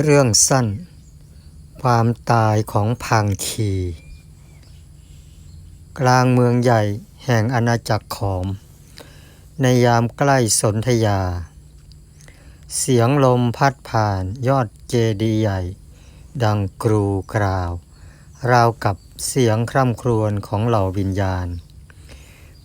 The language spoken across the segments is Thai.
เรื่องสั้น ความตายของพังคี กลางเมืองใหญ่แห่งอาณาจักรขอม ในยามใกล้สนธยา เสียงลมพัดผ่านยอดเจดีย์ใหญ่ ดังกรูกราว ราวกับเสียงคร่ำครวญของเหล่าวิญญาณ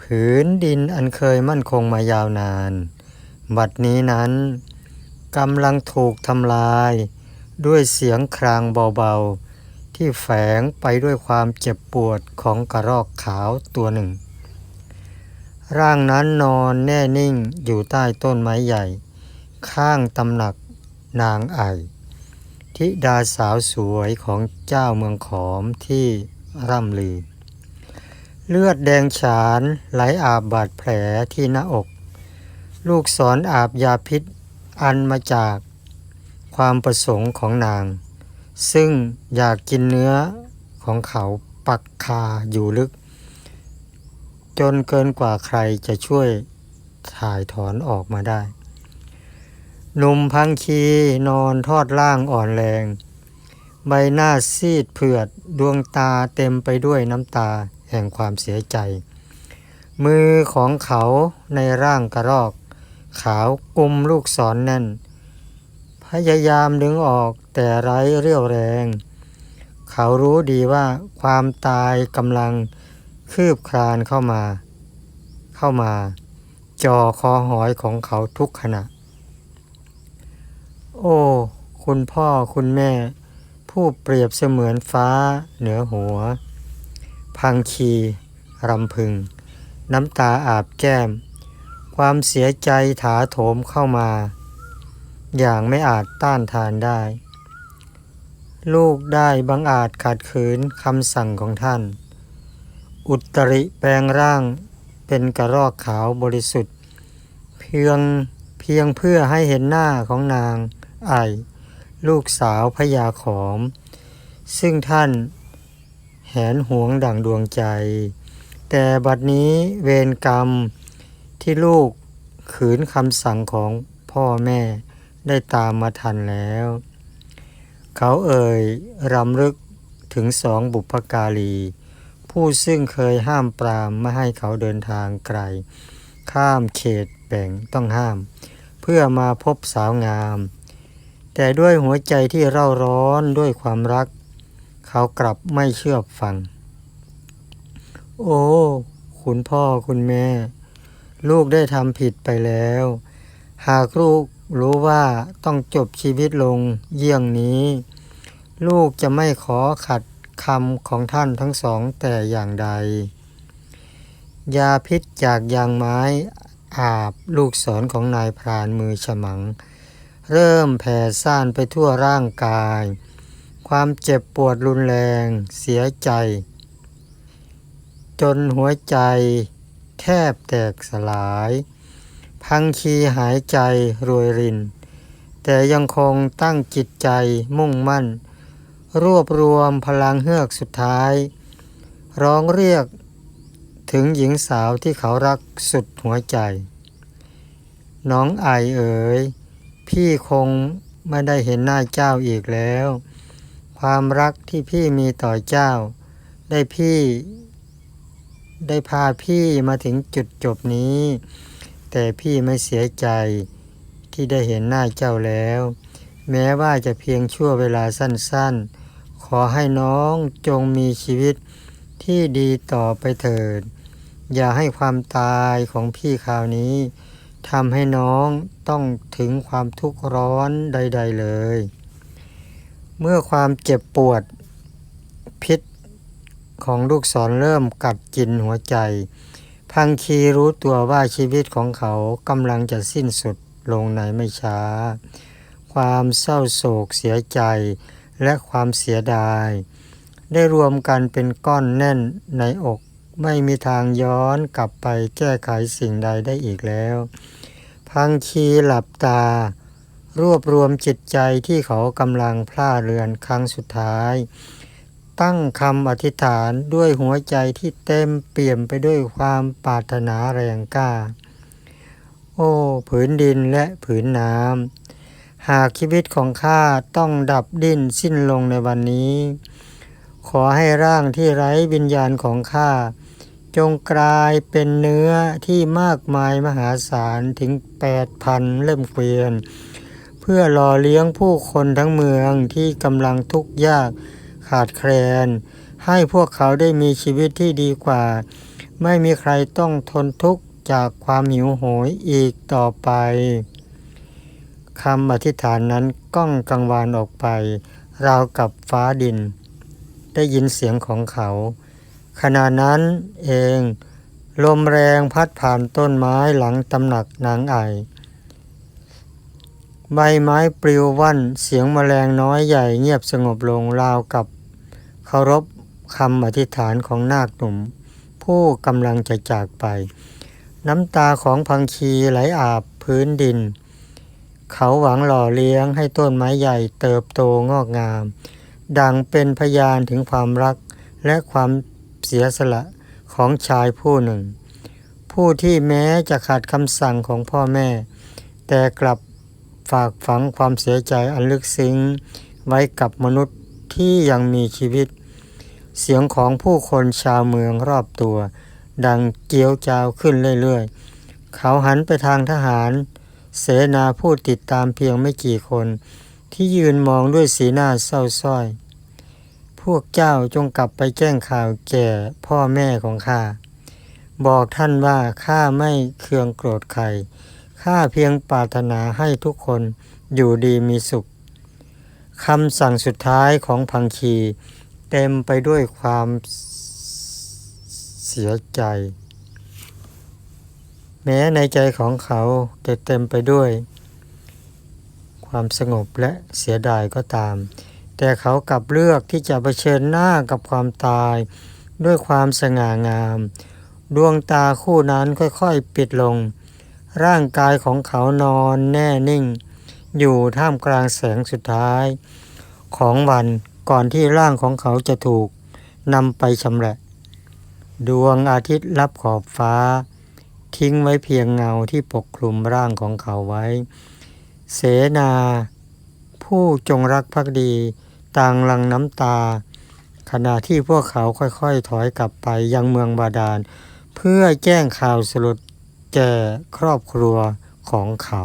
ผืนดินอันเคยมั่นคงมายาวนาน บัดนี้นั้นกำลังถูกทำลาย ด้วยเสียงครางเบาๆ ที่แฝงไปด้วยความเจ็บปวดของกระรอกขาวตัวหนึ่ง ร่างนั้นนอนแน่นิ่งอยู่ใต้ต้นไม้ใหญ่ ข้างตำหนักนางไอทิดาสาวสวยของเจ้าเมืองขอมที่ร่ำลือ เลือดแดงฉานไหลอาบบาดแผลที่หน้าอก ลูกศรอาบยาพิษอันมาจาก ความประสงค์ของนาง ซึ่งอยากกินเนื้อของเขาปักคาอยู่ลึก จนเกินกว่าใครจะช่วยถ่ายถอนออกมาได้หนุ่มพังคีนอนทอดล่างอ่อนแรง ใบหน้าซีดเผือดดวงตาเต็มไปด้วยน้ำตาแห่งความเสียใจ มือของเขาในร่างกระรอก ขาวกุมลูกศรแน่น พยายามดึงออกแต่ไร้เรี่ยวแรง เขารู้ดีว่าความตายกำลังคืบคลานเข้ามา เข้ามา จ่อคอหอยของเขาทุกขณะ โอ้ คุณพ่อคุณแม่ ผู้เปรียบเสมือนฟ้าเหนือหัว พังคีรำพึง น้ำตาอาบแก้ม ความเสียใจถาโถมเข้ามา อย่างไม่อาจต้านทานได้ ลูกได้บังอาจขัดขืนคำสั่งของท่าน อุตริแปลงร่างเป็นกระรอกขาวบริสุทธิ์ เพียงเพียงเพื่อให้เห็นหน้าของนางไอ ลูกสาวพญาขอม ซึ่งท่านแหนหวงดั่งดวงใจ แต่บัดนี้เวรกรรมที่ลูกขืนคำสั่งของพ่อแม่ ได้ตามมาทันแล้ว เขาเอ่ยรำลึกถึงสองบุพการี ผู้ซึ่งเคยห้ามปรามไม่ให้เขาเดินทางไกล ข้ามเขตแบ่งต้องห้าม เพื่อมาพบสาวงาม แต่ด้วยหัวใจที่เร่าร้อนด้วยความรัก เขากลับไม่เชื่อฟัง โอ้ คุณพ่อคุณแม่ ลูกได้ทำผิดไปแล้ว หากลูก รู้ว่าต้องจบชีวิตลงเยี่ยงนี้ ลูกจะไม่ขอขัดคำของท่านทั้งสองแต่อย่างใด ยาพิษจากยางไม้อาบลูกศรของนายพรานมือฉมัง เริ่มแผ่ซ่านไปทั่วร่างกาย ความเจ็บปวดรุนแรงเสียใจ จนหัวใจแทบแตกสลาย พังคีหายใจรวยริน แต่ยังคงตั้งจิตใจมุ่งมั่น รวบรวมพลังเฮือกสุดท้าย ร้องเรียกถึงหญิงสาวที่เขารักสุดหัวใจ น้องไอเอ๋ย พี่คงไม่ได้เห็นหน้าเจ้าอีกแล้ว ความรักที่พี่มีต่อเจ้า ได้พี่ ได้พาพี่มาถึงจุดจบนี้ แต่พี่ไม่เสียใจที่ได้เห็นหน้าเจ้าแล้ว แม้ว่าจะเพียงชั่วเวลาสั้นๆ ขอให้น้องจงมีชีวิตที่ดีต่อไปเถิด อย่าให้ความตายของพี่คราวนี้ทำให้น้องต้องถึงความทุกข์ร้อนใด ๆเลย เมื่อความเจ็บปวดพิษของลูกศรเริ่มกัดกินหัวใจ พังคีรู้ตัวว่าชีวิตของเขากำลังจะสิ้นสุดลงในไม่ช้า ความเศร้าโศกเสียใจและความเสียดาย ได้รวมกันเป็นก้อนแน่นในอก ไม่มีทางย้อนกลับไปแก้ไขสิ่งใดได้อีกแล้ว พังคีหลับตา รวบรวมจิตใจที่เขากำลังพล่าเรือนครั้งสุดท้าย ตั้งคำอธิษฐานด้วยหัวใจที่เต็มเปี่ยมไปด้วยความปรารถนาแรงกล้า โอ้ผืนดินและผืนน้ำหากชีวิตของข้าต้องดับดิ้นสิ้นลงในวันนี้ ขอให้ร่างที่ไร้วิญญาณของข้าจงกลายเป็นเนื้อที่มากมายมหาศาลถึงแปดพันเล่มเกวียน เพื่อหล่อเลี้ยงผู้คนทั้งเมืองที่กำลังทุกข์ยาก ขาดแคลน ให้พวกเขาได้มีชีวิตที่ดีกว่า ไม่มีใครต้องทนทุกข์จากความหิวโหยอีกต่อไปคำอธิษฐานนั้นก้องกังวานออกไป ราวกับฟ้าดิน ได้ยินเสียงของเขา ขณะนั้นเอง ลมแรงพัดผ่านต้นไม้หลังตำหนักนางไอใบไม้ปลิวว่อนเสียงแมลงน้อยใหญ่เงียบสงบลงราวกับ เคารพคำอธิษฐานของนาคหนุ่ม ผู้กำลังจะจากไป น้ำตาของพังคีไหลอาบพื้นดิน เขาหวังหล่อเลี้ยงให้ต้นไม้ใหญ่เติบโตงอกงาม ดังเป็นพยานถึงความรักและความเสียสละของชายผู้หนึ่ง ผู้ที่แม้จะขาดคำสั่งของพ่อแม่ แต่กลับฝากฝังความเสียใจอันลึกซึ้งไว้กับมนุษย์ ที่ยังมีชีวิต เสียงของผู้คนชาวเมืองรอบตัว ดังเจียวจาวขึ้นเรื่อยๆ เขาหันไปทางทหาร เสนาผู้ติดตามเพียงไม่กี่คน ที่ยืนมองด้วยสีหน้าเศร้าส้อย พวกเจ้าจงกลับไปแจ้งข่าวแก่พ่อแม่ของข้าบอกท่านว่าข้าไม่เคืองโกรธใครข้าเพียงปรารถนาให้ทุกคนอยู่ดีมีสุข คำสั่งสุดท้ายของพังคี เต็มไปด้วยความเสียใจ แม้ในใจของเขาจะเต็มไปด้วย ความสงบและเสียดายก็ตาม แต่เขากลับเลือกที่จะเผชิญหน้ากับความตายด้วยความสง่างาม ดวงตาคู่นั้นค่อยๆปิดลง ร่างกายของเขานอนแน่นิ่ง อยู่ท่ามกลางแสงสุดท้ายของวันก่อนที่ร่างของเขาจะถูกนำไปชำแหละดวงอาทิตย์รับขอบฟ้า ทิ้งไว้เพียงเงาที่ปกคลุมร่างของเขาไว้ เสนา ผู้จงรักภักดี ต่างหลังน้ำตา ขณะที่พวกเขาค่อยๆถอยกลับไปยังเมืองบาดาล เพื่อแจ้งข่าวสลดแก่ครอบครัวของเขา